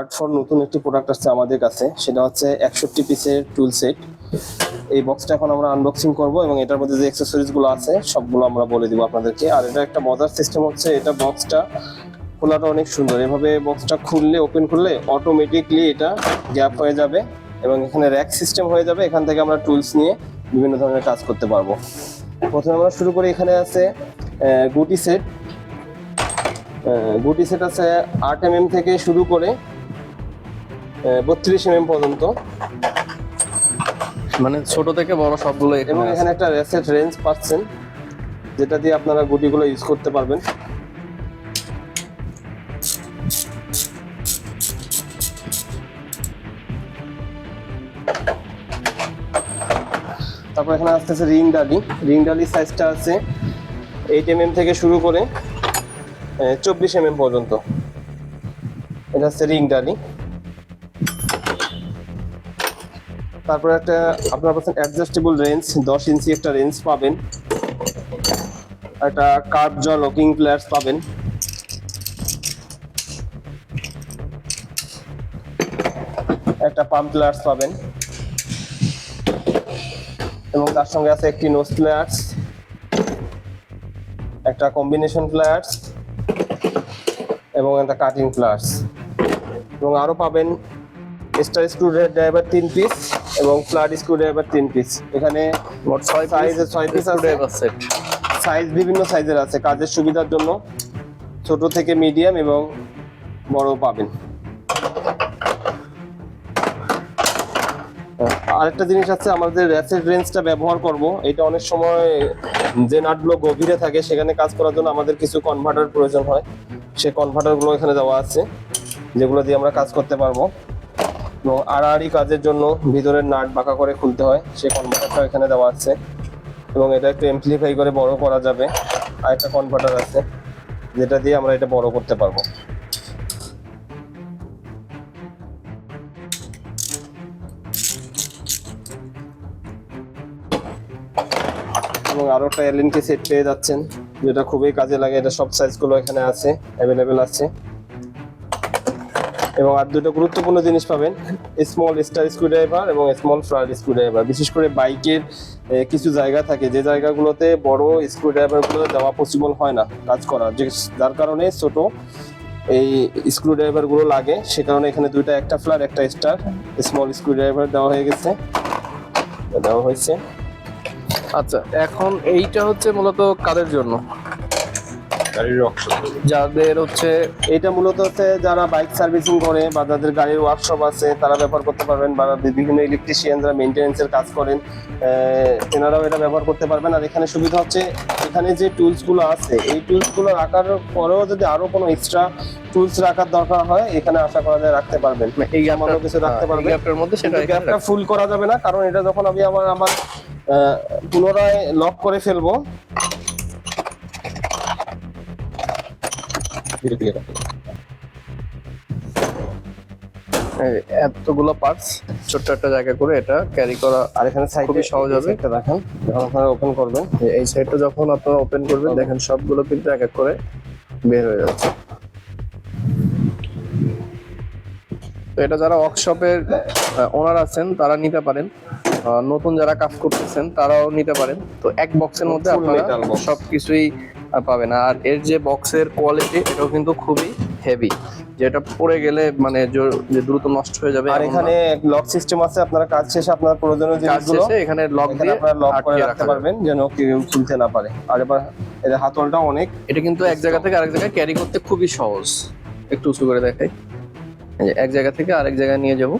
Word for নতুন একটি product আসছে আমাদের কাছে। সেটা হচ্ছে একষট্টি পিসের টুল সেট এই বক্সটা এখন আমরা আনবক্সিং করব এবং এটার মধ্যে যে অ্যাক্সেসরিজগুলো আছে, সবগুলো আমরা বলে দিব আপনাদেরকে। আর এটা একটা মজার সিস্টেম হচ্ছে, এটা বক্সটা খোলাটা অনেক সুন্দর। এভাবে বক্সটা খুললে ওপেন করলে অটোমেটিকলি এটা গ্যাপ হয়ে যাবে এবং এখানে র্যাক সিস্টেম হয়ে যাবে। এখান থেকে আমরা টুলস নিয়ে বিভিন্ন ধরনের কাজ করতে পারব। প্রথমে আমরা শুরু করি, এখানে আছে গুটি সেট গুটি সেট আছে আট এম থেকে শুরু করে বত্রিশ এম পর্যন্ত। মানে ছোট থেকে বড় সবগুলো এবং এখানে একটা রেসেট রেঞ্জ পাচ্ছেন যেটা দিয়ে আপনারা গুটিগুলো ইউজ করতে পারবেন। তারপর এখানে আসতেছে রিং ডালি রিং ডালি সাইজটা আছে এইট এম থেকে শুরু করে চব্বিশ এম পর্যন্ত। এটা হচ্ছে রিং ডালি তারপর একটা আপনার পাচ্ছেন অ্যাডজাস্টেবল রেঞ্জ দশ ইঞ্চি একটা রেঞ্জ পাবেন। একটা কার্ভ জ লকিং প্লেয়ার্স পাবেন। একটা পাম্প প্লেয়ার্স পাবেন। এবং তার সঙ্গে আছে একটি নোজ প্লেয়ার্স একটা কম্বিনেশন প্লেয়ার্স এবং একটা কাটিং প্লেয়ার্স এবং আরও পাবেন স্টার স্ক্রু ড্রাইভার তিন পিস এবং ফ্ল্যাট স্ক্রু ড্রাইভার তিন পিস এখানে মোট ছয় সাইজে ছয় পিস আছে। সেট সাইজ বিভিন্ন সাইজের আছে। কাজের সুবিধার জন্য ছোট থেকে মিডিয়াম এবং বড় পাবেন। আরেকটা জিনিস আছে আমাদের র্যাসেট রেঞ্জটা ব্যবহার করব। এটা অনেক সময় যে নাটগুলো গভীরে থাকে সেখানে কাজ করার জন্য আমাদের কিছু কনভার্টার প্রয়োজন হয়। সেই কনভার্টারগুলো এখানে দেওয়া আছে যেগুলো দিয়ে আমরা কাজ করতে পারব। এবং আড়াআড়ি কাজের জন্য ভিতরের নাট বাঁকা করে খুলতে হয়। সেই কনভার্টারটা এখানে দেওয়া আছে। এবং এটা একটু এমপ্লিফাই করে বড় করা যাবে। আর একটা কনভার্টার আছে, যেটা দিয়ে আমরা এটা বড় করতে পারব। এবং আরও একটা এলএনকে সেট পেয়ে যাচ্ছেন, যেটা খুবই কাজে লাগে। এটা সব সাইজগুলো এখানে আছে অ্যাভেলেবেল আছে। এবং আর দুটো গুরুত্বপূর্ণ জিনিস পাবেন স্মল স্টার স্ক্রুড্রাইভার এবং স্মল ফ্লার স্ক্রুড্রাইভার বিশেষ করে বাইকের কিছু জায়গা থাকে, যে জায়গাগুলোতে বড় স্ক্রুড্রাইভারগুলো দেওয়া পসিবল হয় না কাজ করা যে, যার কারণে ছোট এই স্ক্রুড্রাইভারগুলো লাগে, সে কারণে এখানে দুইটা, একটা ফ্লার একটা স্টার স্মল স্ক্রুড্রাইভার দেওয়া হয়ে গেছে। দেওয়া হয়েছে। আচ্ছা এখন এইটা হচ্ছে মূলত কাদের জন্য? গাড়ির ওয়ার্কশপ যাদের হচ্ছে এটা মূলত হচ্ছে যারা বাইক সার্ভিসিং করে বা যাদের গাড়ির ওয়ার্কশপ আছে তারা ব্যবহার করতে পারবেন বা বিভিন্ন ইলেকট্রিশিয়ান যারা মেনটেন্যান্সের কাজ করেন আহ, তেনারাও এটা ব্যবহার করতে পারবেন। আর এখানে সুবিধা হচ্ছে এখানে যে টুলসগুলো আছে এই টুলসগুলো রাখার পরেও যদি আরও কোনো এক্সট্রা টুলস রাখার দরকার হয় এখানে আশা করা যায় রাখতে পারবেন। এই সামান্য গ্যাপটা কিছু রাখতে পারবেন। গ্যাপের মধ্যে সেটা গ্যাপটা ফুল করা যাবে না কারণ এটা যখন আমি আমার আমার পুনরায় লক করে ফেলব এতগুলো পার্টস ছোট্ট একটা জায়গা করে এটা ক্যারি করা আর এখানে সাইডে খুবই সহজ হবে। রাখেন যখন আপনারা ওপেন করবেন। এই- সাইডটা যখন আপনারা ওপেন করবেন দেখেন সবগুলো কিন্তু এক এক করে বের হয়ে যাচ্ছে। তো এটা যারা ওয়ার্কশপের ওনার আছেন তারা নিতে পারেন। নতুন যারা কাজ করতেছেন তারাও নিতে পারেন। তো এক বক্সের মধ্যে আপনারা। সবকিছুই পাবেন আর এর যে বক্সের কোয়ালিটি এটাও কিন্তু খুবই হেভি যেটা পড়ে গেলে মানে যে দ্রুত নষ্ট হয়ে যাবে আর এখানে লক সিস্টেম আছে আপনারা কাজ শেষে আপনার প্রয়োজনীয় জিনিসগুলো এখানে লক দিয়ে আপনারা লক করে রাখতে পারবেন যেন কেউ খুলতে না পারে। আর এবার এর হাতলটা অনেক এটা কিন্তু এক জায়গা থেকে আরেক জায়গায় ক্যারি করতে খুবই সহজ। একটু উঁচু করে দেখাই। এক জায়গা থেকে আরেক জায়গায় নিয়ে যাব।